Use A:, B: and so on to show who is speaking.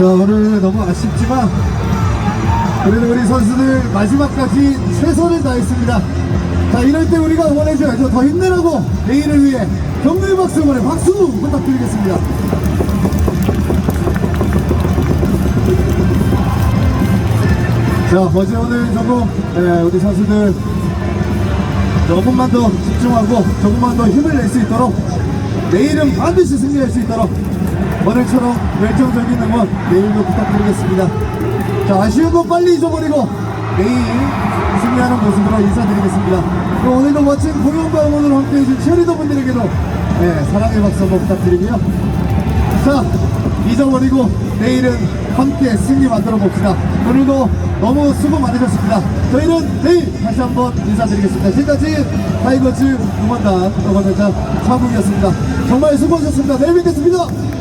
A: 자 오늘 너무 아쉽지만 그래도 우리 선수들 마지막까지 최선을 다했습니다. 자 이럴 때 우리가 응원해줘야죠. 더 힘내라고 내일을 위해 격려의 박수 응원의 박수 부탁드리겠습니다. 자 어제 오늘 조금 예, 우리 선수들 조금만 더 집중하고 조금만 더 힘을 낼 수 있도록 내일은 반드시 승리할 수 있도록 오늘처럼 열정적인 응원 내일도 부탁드리겠습니다. 자 아쉬운 거 빨리 잊어버리고 내일 승리하는 모습으로 인사드리겠습니다. 그리고 오늘도 멋진 공연과 응원으로 함께해준 치어리더 분들에게도 네, 사랑의 박수 한번 부탁드리고요. 자 잊어버리고 내일은 함께 승리 만들어 봅시다 오늘도 너무 수고 많으셨습니다 저희는 내일 다시 한번 인사드리겠습니다 지금까지 타이거즈 응원단 응원단장 차국이었습니다 정말 수고하셨습니다 내일 뵙겠습니다